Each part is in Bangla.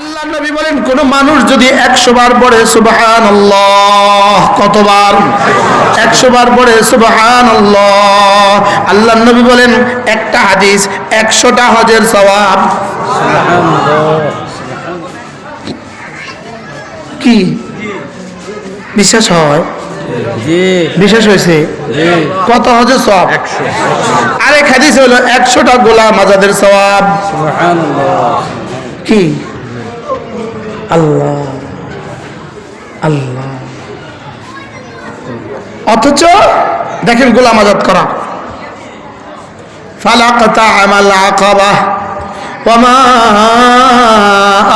আল্লাহ নবী বলেন কোন মানুষ যদি একশো বার পড়ে সুবাহান কতবার? একশো বার পড়ে সুবাহান আল্লাহ নবী বলেন একটা হাদিস একশোটা হজের সওয়াব। কি? বিশ্বাস হয়? বিশ্বাস হয়েছে? কত হজের সওয়াব? আরেক হাদিস হলো একশোটা গোলাম আজাদের সওয়াব। কি? আল্লাহ আল্লাহ অথচ দেখেন গোলাম আজাদ করা ফালাকতা আমাল আকাবা وما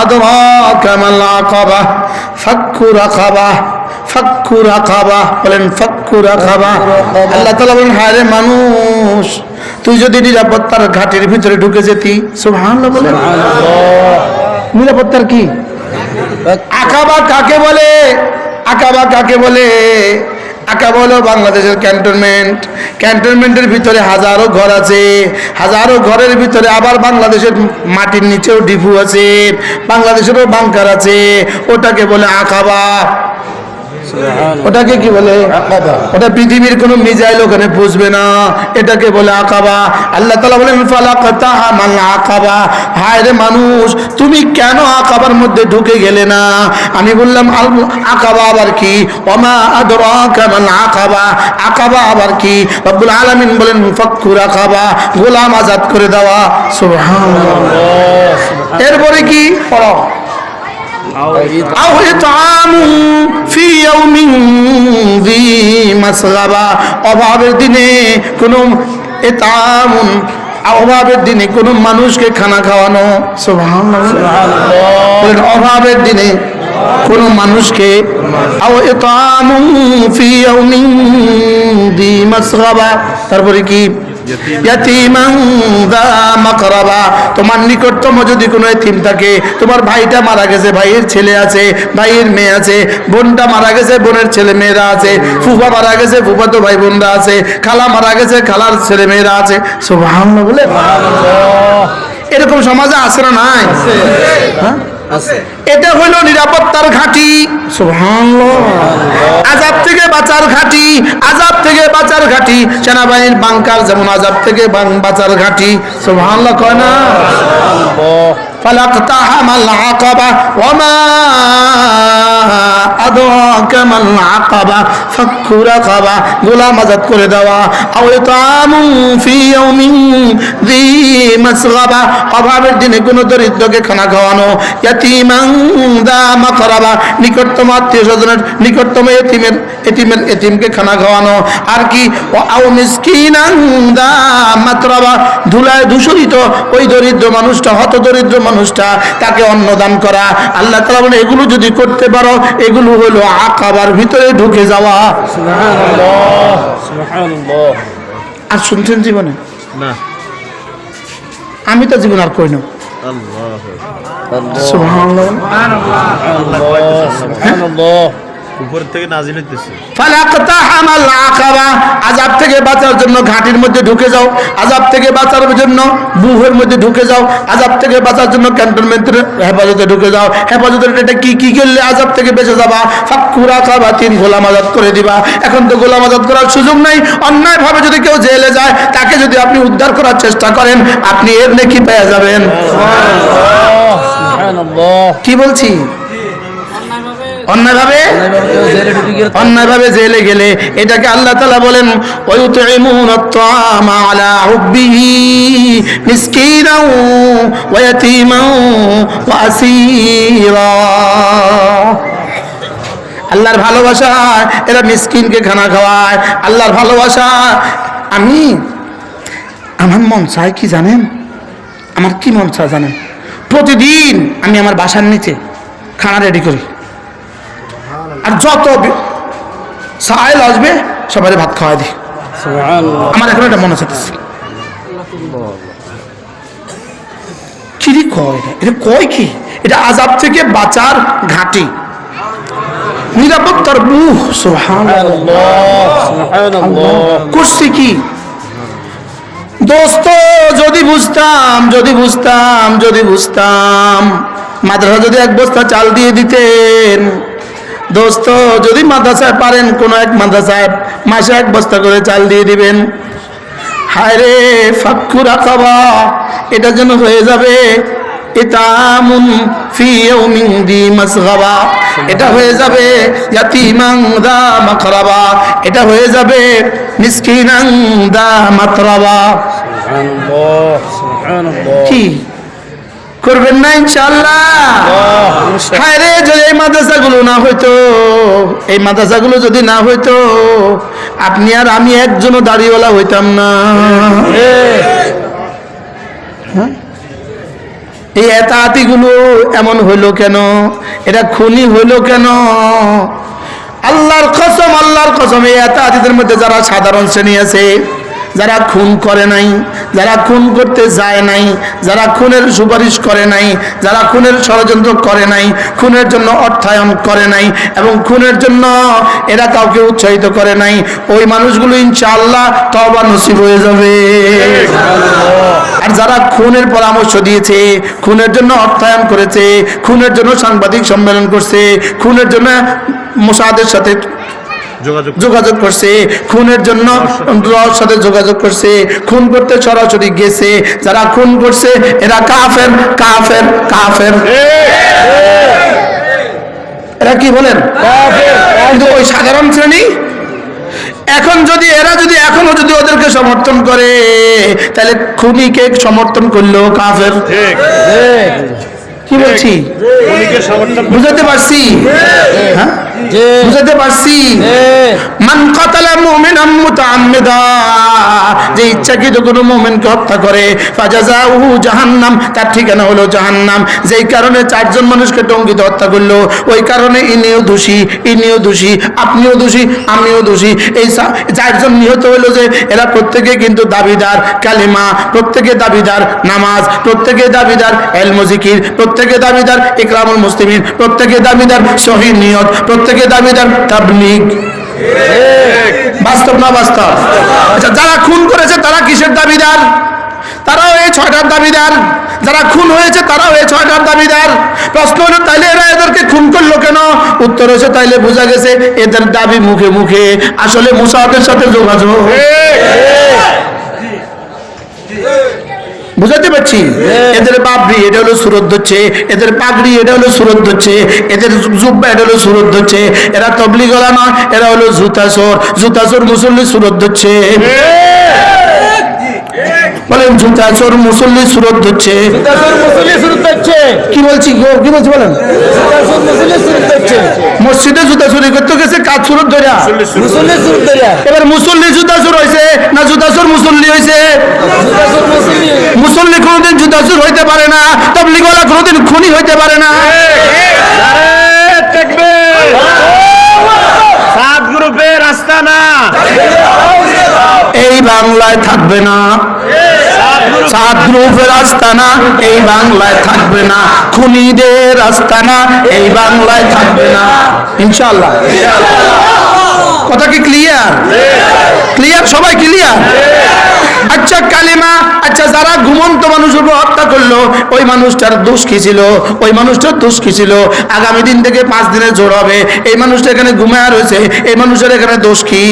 أدراك ما العقبة فك رقبة فك رقبة বলেন فك رقبة আল্লাহ তাআলা বলেন হায় রে মানুষ তুই যদি নিরাপত্তার ঘাটের ভিতরে ঢুকে যেতি সুবহানাল্লাহ বলেন নিরাপত্তার কি আকাবা কাকে বলে? আকাবা কাকে বলে? আকাবা হলো বাংলাদেশের ক্যান্টনমেন্ট। ক্যান্টনমেন্টের ভিতরে হাজারো ঘর আছে। হাজারো ঘরের ভিতরে আবার বাংলাদেশের মাটির নিচেও ডিপু আছে। বাংলাদেশেরও বাংকার আছে। ওটাকে বলে আকাবা। ওটাকে কি বলে? ওটা পৃথিবীর কোনো মিজাইল ওখানে পুষবে না। এটাকে বলে আকাবা। আল্লাহ তালা বলেন আকাবা? হায় রে মানুষ তুমি কেন আকাবার মধ্যে ঢুকে গেলে না? আমি বললাম আকাবা আবার কি? ওমা আদরাকা মাল আকাবা। আকাবা আবার কি? রব্বুল আলামিন বলেন ফাক্কুর আকাবা। গোলাম আজাদ করে দেওয়া। সুবহানাল্লাহ। এরপরে কি? পড়ো أو إطعام في يوم ذي مسغبة অভাবের দিনে কোনো ইতামুন অভাবের দিনে কোনো মানুষকে খানা খাওয়ানো সুবহানাল্লাহ বলেন অভাবের দিনে কোন মানুষকে আও ইতামুন ফি ইয়াউমিন দি মাসগাবা তারপরে কি ইয়াতিমান দা মাকরাবা তোমার নিকটতম যদি কোনো এতিম থাকে তোমার ভাইটা মারা গেছে ভাইয়ের ছেলে আছে ভাইয়ের মেয়ে আছে বোনটা মারা গেছে বোনের ছেলে মেয়েরা আছে ফুফা মারা গেছে ফুফা তো ভাই বোনরা আছে খালা মারা গেছে খালার ছেলে মেয়েরা আছে। সুবহানাল্লাহ বলে? এরকম সমাজে আছে না নাই হ্যাঁ? এটা হলো নিরাপত্তার ঘাঁটি। সুবহানাল্লাহ। আজাব থেকে বাঁচার ঘাঁটি আজাব থেকে বাঁচার ঘাঁটি সেনাবাহিনীর বাংকার যেমন আজাব থেকে বাঁচার ঘাঁটি। সোভান কয় না? فلاقتحم العقبة وما أدراك ما العقبة فك رقبة গোলাম আজাদ করে দেওয়া أو إطعام في يوم ذي مسغبة অভাবের দিনে কোনো দরিদ্রকে খানা খাওয়ানো ইয়াতিমান দা মাকরাবা নিকটতম আত্মীয় স্বজনের নিকটতম এতিমের এতিমের এতিমকে খানা খাওয়ানো আর কি ও আও মিসকিনান দা মাতরাবা ধুলায় দূষিত ওই দরিদ্র মানুষটা হত দরিদ্র মানুষটা তাকে অন্নদান করা। আল্লাহ তালা বলে এগুলো যদি করতে পারো এগুলো হলো আকাবার ভিতরে ঢুকে যাওয়া। আর শুনছেন জীবনে? না। আমি তো জীবন আর কই না আল্লাহ সুবহানাল্লাহ। সুবহানাল্লাহ। উপর থেকে নাজিল হইতেছে। ফালাকতাহাম আল আকাবা। আযাব থেকে বাঁচার জন্য ঘাটির মধ্যে ঢুকে যাও। আযাব থেকে বাঁচার জন্য বুহের মধ্যে ঢুকে যাও। আযাব থেকে বাঁচার জন্য ক্যান্টনমেন্টের হেফাজতে ঢুকে যাও। হেফাজতের এটা কি কি করলে আযাব থেকে বেঁচে যাবা? ফাক্কুর আকাবা তিন গোলাম আজাদ করে দিবা। এখন তো গোলাম আজাদ করার সুযোগ নাই। অন্যায় ভাবে যদি কেউ জেলে যায় তাকে যদি আপনি উদ্ধার করার চেষ্টা করেন আপনি এর নেকি পেয়ে যাবেন। সুবহানাল্লাহ। কি বলছি? অন্যভাবে? জেলে গেলে এটাকে আল্লাহ তালা বলেন আল্লাহর ভালোবাসা, এরা মিসকিনকে খানা খাওয়ায়। আল্লাহর ভালোবাসা, আমি, আমার মন চায় কি জানেন? আমার কি মন চায় জানেন? প্রতিদিন আমি আমার বাসার নিচে খানা রেডি করি। আর যত সাহেল আসবে সবাই ভাত খাওয়াই দিই। আমার এখন এটা মনে হচ্ছে কি রে কয় এটা? এটা কয় কি? এটা আজাব থেকে বাঁচার ঘাটি। নিরাপত্তার সুবহান সুবহানাল্লাহ। সুবহানাল্লাহ। কি? দোস্ত যদি বুঝতাম যদি বুঝতাম যদি বুঝতাম মাদ্রাসা যদি এক বস্তা চাল দিয়ে দিতেন দোস্ত যদি মাদ্রাসায় পারেন কোনো এক মাদ্রাসায় মাসে এক বস্তা করে চাল দিয়ে দিবেন। হায় রে ফাক্ষুরা খাবা এটা যেন হয়ে যাবে। ফি এটা হয়ে যাবে। দা এটা হয়ে যাবে। মিসকিনান দা কি? করবেন না ইনশাআল্লাহ। হায় রে যদি এই মাদ্রাসাগুলো না হইতো এই মাদ্রাসাগুলো যদি না হইতো আপনি আর আমি একজনও দাড়িওয়ালা হইতাম না। হ্যাঁ? এই এতাতিগুলো এমন হইল কেন? এটা খুনি হইল কেন? আল্লাহর কসম আল্লাহর কসম এই এতাতিদের মধ্যে যারা সাধারণ শ্রেণি আছে যারা খুন করে নাই, যারা খুন করতে যায় নাই, যারা খুনের সুপারিশ করে নাই, যারা খুনের ষড়যন্ত্র করে নাই, খুনের জন্য অর্থায়ন করে নাই এবং খুনের জন্য এরা কাউকে উৎসাহিত করে নাই, ওই মানুষগুলো ইনশাআল্লাহ তবা নসিব হয়ে যাবে। আর যারা খুনের পরামর্শ দিয়েছে, খুনের জন্য অর্থায়ন করেছে, খুনের জন্য সাংবাদিক সম্মেলন করছে, খুনের জন্য মোসাদের সাথে যোগাযোগ করছে। খুনের জন্য রর সাথে যোগাযোগ করছে। খুন করতে সরাসরি গেছে। যারা খুন করছে এরা কাফের কাফের কাফের। এরা কি বলেন? কিন্তু ওই সাধারণ শ্রেণি? এখন যদি এরা যদি এখনও যদি ওদেরকে সমর্থন করে তাহলে খুনিকে সমর্থন করল? কাফের। কি বলছি? বুঝাতে পারছি? হ্যাঁ? বুঝাতে পারছি? মান কাতালা মুমিনাম মুতাআম্মিদা যে ইচ্ছাকৃত কোনো মুমিনকে হত্যা করে ফাজাজাউহু জাহান্নাম তার ঠিকানা হলো জাহান্নাম। যেই কারণে চারজন মানুষকে টঙ্গিত হত্যা করল ওই কারণে ইনিও দোষী ইনিও দোষী আপনিও দোষী আমিও দোষী। এই চারজন নিহত হলো যে এরা প্রত্যেকে কিন্তু দাবিদার কালিমা প্রত্যেকে দাবিদার নামাজ প্রত্যেকে দাবিদার এলম জিকির প্রত্যেকে দাবিদার ইকরামুল মুসলিমিন প্রত্যেকে দাবিদার সহি নিয়ত প্রত্যেকে দাবিদার তাবলিগ? বাস্তব না বাস্তব? আচ্ছা যারা খুন করেছে তারা কিসের দাবিদার? তারাও এই ছয়টার দাবিদার। যারা খুন হয়েছে তারাও এই ছয়টার দাবিদার। প্রশ্ন হলো, তাইলে এরা এদেরকে খুন করল কেন? উত্তর হয়েছে, তাইলে বোঝা গেছে এদের দাবি মুখে মুখে। আসলে মুসাদের সাথে যোগাযোগ। বুঝাতে পারছি? এদের বাবরি এটা হলো সুরত হচ্ছে এদের পাগড়ি এটা হলো সুরত হচ্ছে এদের জুব্বা এটা হলো সুরত হচ্ছে এরা তবলি গলা নয় এরা হলো জুতাসর। জুতাসর মুসল্লি সুরত হচ্ছে বলেন জুতাসর মুসল্লি সুরত হচ্ছে কি বলছি গো, কি বলছি বলেন? মসজিদে জুতা চুরি করতে গেছে কাজ সুরত ধরা এবার মুসল্লি জুতাসুর হয়েছে না জুতাসুর মুসল্লি হয়েছে মুসল্লি কোনোদিন জুতাসুর হইতে পারে না তবলিগওয়ালা কোনোদিন খুনি হইতে পারে না। সাত গ্রুপের রাস্তা না। এই বাংলায় থাকবে না। সাত আস্তানা এই বাংলায় থাকবে না। খুনিদের আস্তানা এই বাংলায় থাকবে না। ইনশাল্লাহ কথা কি ক্লিয়ার ক্লিয়ার সবাই ক্লিয়ার আচ্ছা কালিমা আচ্ছা যারা ঘুমন্ত উপর হত্যা করল, ওই মানুষটার দোষ কি ছিল? ওই মানুষটার দোষ কি ছিল? আগামী দিন থেকে পাঁচ দিনের জোর হবে। এই মানুষটা এখানে ঘুমায় রয়েছে, এই মানুষের এখানে দোষ কি?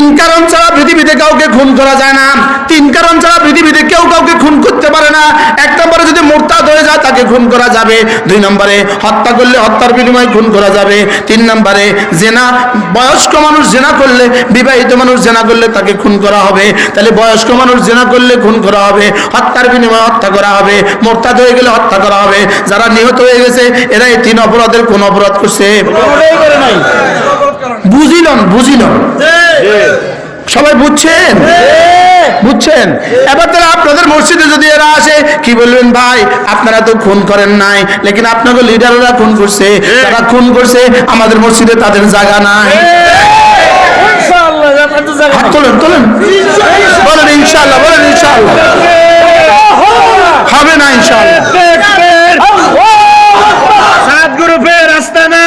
তিন কারণ ছাড়া পৃথিবীতে কাউকে খুন করা যায় না। তিন কারণ ছাড়া পৃথিবীতে কেউ কাউকে খুন করতে পারে না। এক নম্বরে যদি মোরতাদ হয়ে যায় তাকে খুন করা যাবে। দুই নম্বরে হত্যা করলে হত্যার বিনিময়ে খুন করা যাবে। তিন নম্বরে জেনা বয়স্ক মানুষ জেনা করলে বিবাহিত মানুষ জেনা করলে তাকে খুন করা হবে। তাহলে বয়স্ক মানুষ জেনা করলে খুন করা হবে। হত্যার বিনিময়ে হত্যা করা হবে। মোরতাদ হয়ে গেলে হত্যা করা হবে। যারা নিহত হয়ে গেছে এরা এই তিন অপরাধের কোন অপরাধ করছে। বুঝিলন বুঝিলন। সবাই বুঝছেন? বুঝছেন? এবার তারা আপনাদের মসজিদে যদি এরা আসে কি বলবেন ভাই? আপনারা তো খুন করেন নাই লেকিন আপনাকে লিডাররা খুন করছে। তারা খুন করছে আমাদের মসজিদে তাদের জায়গা নাই। তোলেন তোলেন। বলেন ইনশাল্লাহ বলেন ইনশাল্লাহ হবে না ইনশাল্লাহ সাত গ্রুপের রাস্তা না।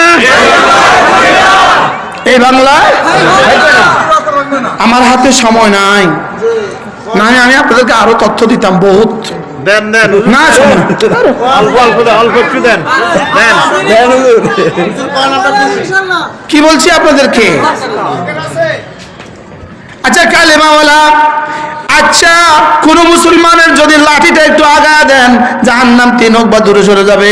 এই বাংলায়? আমার হাতে সময় নাই। না আমি আপনাদেরকে আরও তথ্য দিতাম বহুত। দেন দেন। না শোনো অল্প অল্প একটু দেন দেন। দেন। কি বলছি আপনাদেরকে? আচ্ছা কালেমাওয়ালা আচ্ছা কোন মুসলমানের যদি লাঠিটা একটু আগা দেন জাহান নাম তিন হোক বা দূরে সরে যাবে।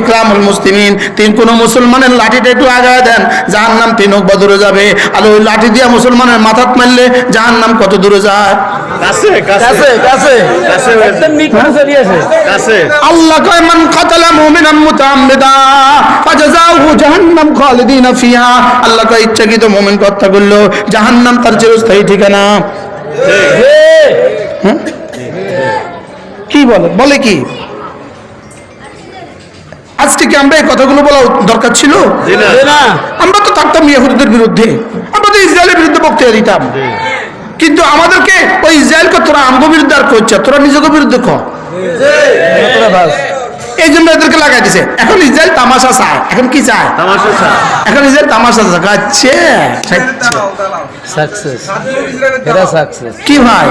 ইকরামুল মুসলিমিন তিন কোন মুসলমানের লাঠিটা একটু আগা দেন জাহান নাম তিন হোক বা দূরে যাবে। আর ওই লাঠি দিয়া মুসলমানের মাথাত মারলে জাহান নাম কত দূরে যায়? আল্লাহ কয় মান কাতালা মুমিনান মুতাআম্মিদা ফাজাযাহু জাহান্নাম খালিদিনা ফিহা। আল্লাহ কয় ইচ্ছাকৃত মুমিন হত্যা করল জাহান্নাম তার চিরস্থায়ী ঠিকানা। কি বলে? বলে কি? আজকে কি আমরা এই কথাগুলো বলা দরকার ছিল? না। আমরা তো থাকতাম ইহুদিদের বিরুদ্ধে। আমরা তো ইসরায়েলের বিরুদ্ধে বক্তৃতা দিতাম। কিন্তু আমাদেরকে ওই ইসরায়েলকে তোরা আমগো বিরুদ্ধে আর করছে? তোরা নিজেকে বিরুদ্ধে ক? তোরা বাস। এই জন্য এদেরকে লাগাই দিছে। এখন ইসরায়েল তামাশা চায়। এখন কি চায়? তামাশা স্যার এখন ইসরায়েল তামাশা চাচ্ছে সাকসেস। এরা সাকসেস। কি ভাই?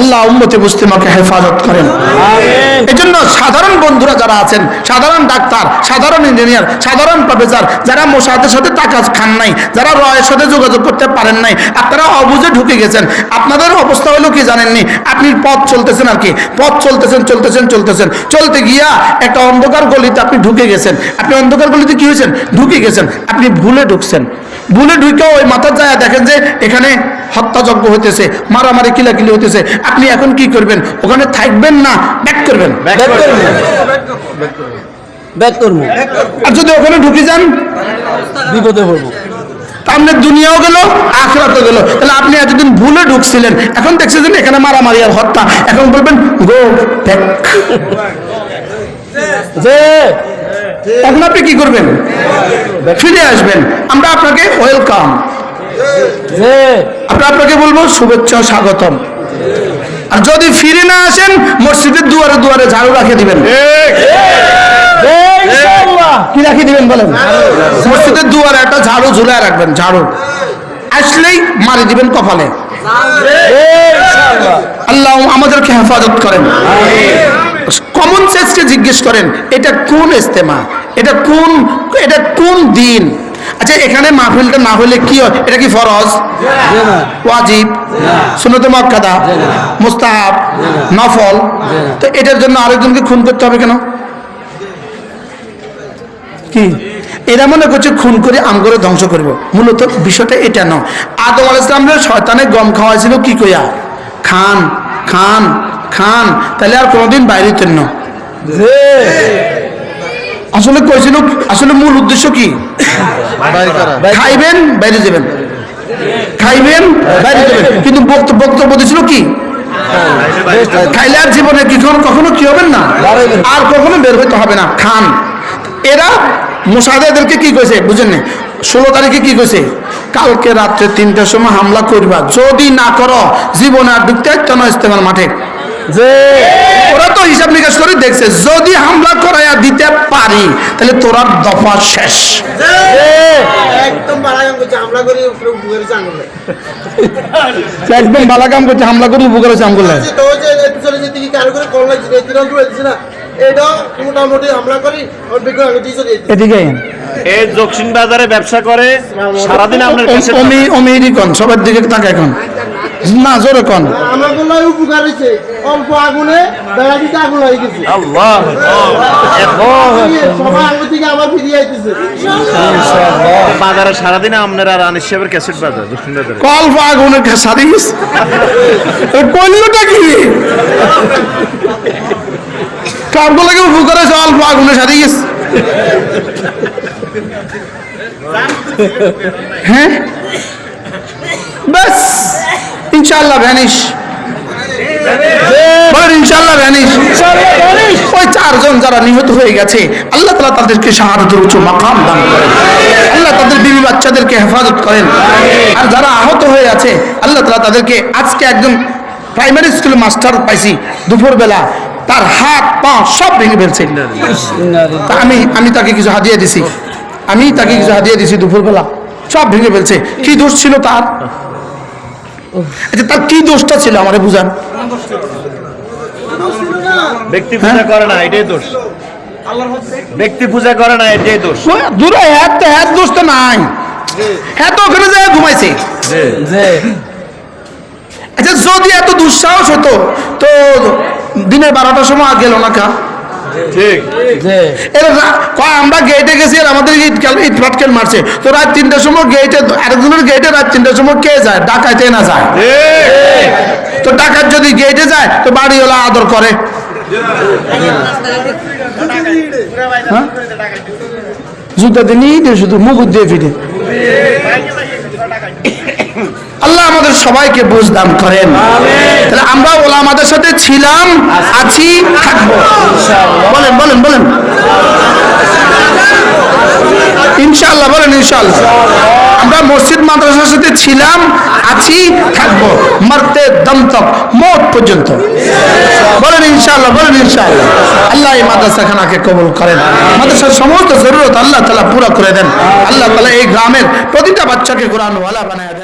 আল্লাহ উম্মতে মুসলিমাকে হেফাজত করেন। আমিন। এই জন্য সাধারণ বন্ধুরা যারা আছেন সাধারণ ডাক্তার সাধারণ ইঞ্জিনিয়ার সাধারণ প্রফেসর যারা মোসাদের সাথে টাকা খান নাই যারা রয়ের সাথে যোগাযোগ করতে পারেন নাই আপনারা অবুঝে ঢুকে গেছেন। আপনাদের অবস্থা হলো কি জানেননি? আপনি পথ চলতেছেন আর কি? পথ চলতেছেন চলতেছেন চলতেছেন। চলতে গিয়া একটা অন্ধকার গলিতে আপনি ঢুকে গেছেন। আপনি অন্ধকার গলিতে কি হয়েছেন? ঢুকে গেছেন। আপনি ভুলে ঢুকছেন। ভুলে ঢুকে ওই মাথার যায় দেখেন যে এখানে হত্যাযজ্ঞ হইতেছে মারামারি কিলাকিলি হইতেছে। আপনি এখন কি করবেন? ওখানে থাকবেন না ব্যাক করবেন। আর যদি ওখানে ঢুকে যান বিপদে পড়ব। তাহলে দুনিয়াও গেল আখরাতও গেল। তাহলে আপনি এতদিন ভুলে ঢুকছিলেন। এখন দেখছেন যে এখানে মারামারি আর হত্যা। এখন বলবেন গো ব্যাক। যে এখন আপনি কি করবেন? ফিরে আসবেন। আমরা আপনাকে ওয়েলকাম যে আমরা আপনাকে বলব শুভেচ্ছা স্বাগতম। আর যদি ফিরে না আসেন মসজিদের দুয়ারে দুয়ারে ঝাড়ু রাখে দিবেন। কি রাখি দিবেন বলেন? মসজিদের দুয়ারে একটা ঝাড়ু ঝুলায় রাখবেন ঝাড়ু। আসলেই মারি দিবেন কপালে। আল্লাহ আমাদেরকে হেফাজত করেন। কমন সেন্সকে জিজ্ঞেস করেন, এটা কোন ইস্তেমা এটা কোন এটা কোন দিন? আচ্ছা এখানে মাহফিলটা না হলে কি হয়? এটা কি ফরজ? ওয়াজিব। সুন্নত মক্কাদা মুস্তাহাব। নফল। তো এটার জন্য আরেকজনকে খুন করতে হবে কেন? কি? এরা মনে করছে খুন করে আম করে ধ্বংস করব। মূলত বিষয়টা এটা নয় আদম আল ইসলামের শয়তানে গম খাওয়াইছিল কি কইয়া? খান খান খান। তাহলে আর কোনোদিন বাইরে হইতেন না। যে আসলে কইছিল আসলে মূল উদ্দেশ্য কি? খাইবেন বাইরে যাবেন। খাইবেন বাইরে যাবেন। কিন্তু বক্ত- বক্তব্য দিছিল কি? খাইলে আর জীবনে কি কখনো কি হবেন না? আর কখনো বের হইতে হবে না। খান। এরা মোসাদেরকে কি কইছে? বুঝেন না ষোলো তারিখে কি কইছে? কালকে রাত্রে তিনটার সময় হামলা করবা। যদি না করো জীবনে আর ঢুকতে কেন ইস্তেমাল মাঠে। যে ওরা তো হিসাব নিকাশ করে দেখছে যদি হামলা করাইয়া দিতে পারি তাহলে তোরা দফা শেষ। যে একদম বাড়াগাম করছে হামলা করে উপরে বুকের চাঙ্গলে একদম বালা কাম করছে হামলা করে উপকার হচ্ছে আমগুলো এটা মোটামুটি করি যেতে এদিকে এই দক্ষিণ বাজারে ব্যবসা করে সারাদিন আপনার কাছে অমি অমিরি কন সবার দিকে তাকে এখন। না জোরে কন। আমরা বলল উপকার হয়েছে অল্প আগুনে বেড়া দিতে আগুন হয়ে গেছে আল্লাহ সবাই আগে থেকে আবার ফিরিয়ে আইতেছে। বাজারে সারাদিন আপনার আর আনিস সাহেবের ক্যাসেট বাজার দক্ষিণ কইলটা কি কাপগুলোকে উপকার হয়েছে অল্প আগুনের সারি গেছে। হ্যাঁ? ব্যাস ইনশাল্লাহ ভ্যানিশ। ইনশাল্লাহ ভ্যানিশ। যারা নিহত হয়ে গেছে, আল্লাহ তালা তাদেরকে আল্লাহ তাদের বিবি বাচ্চাদেরকে হেফাজত করেন। আর যারা আহত হয়ে আল্লাহ তালা তাদেরকে আজকে প্রাইমারি স্কুল মাস্টার পাইছি, দুপুরবেলা। তার হাত পা সব ভেঙে ফেলছে। তা আমি আমি তাকে কিছু হাদিয়ে দিছি। আমি তাকে কিছু হাদিয়ে দিছি দুপুরবেলা। সব ভেঙে ফেলছে। কি দোষ ছিল তার? আচ্ছা তার কি দোষটা ছিল আমারে বুঝান। ব্যক্তি পূজা করে না এটাই দোষ। ব্যক্তি পূজা করে না এটাই দোষ। দূরে হ্যাঁ তো দোষ তো নাই। তো ওখানে যায় ঘুমাইছে। আচ্ছা যদি এত দুঃসাহস হতো তো দিনের বারোটার সময় আর গেল না কা? ঠিক। যে এরা রা- কয় আমরা গেটে গেছি আর আমাদের ইট ইট মারছে। তো রাত তিনটার সময় গেটে আরেকজনের গেটে রাত তিনটার সময় কে যায়? ডাকাইতে না যায়। তো ডাকাত যদি গেটে যায় তো বাড়িওয়ালা আদর করে। হ্যাঁ? জুতা দিনই দিয়ে শুধু মুগুর দিয়ে ফিরে আল্লাহ আমাদের সবাইকে বুঝ দান করেন তাহলে আমরা ওলা আমাদের সাথে ছিলাম আছি। থাকব। বলেন বলেন বলেন। ইনশাআল্লাহ বলেন ইনশাআল্লাহ। আমরা মসজিদ মাদ্রাসার সাথে ছিলাম আছি থাকব। মরতে দম তক মত পর্যন্ত। বলেন ইনশাআল্লাহ বলেন ইনশাআল্লাহ। আল্লাহ এই মাদ্রাসা খানাকে কবুল করেন। মাদ্রাসার সমস্ত জরুরত আল্লাহ তালা পুরো করে দেন। আল্লাহ তালা এই গ্রামের প্রতিটা বাচ্চাকে কোরআন ওয়ালা বানায় দেন।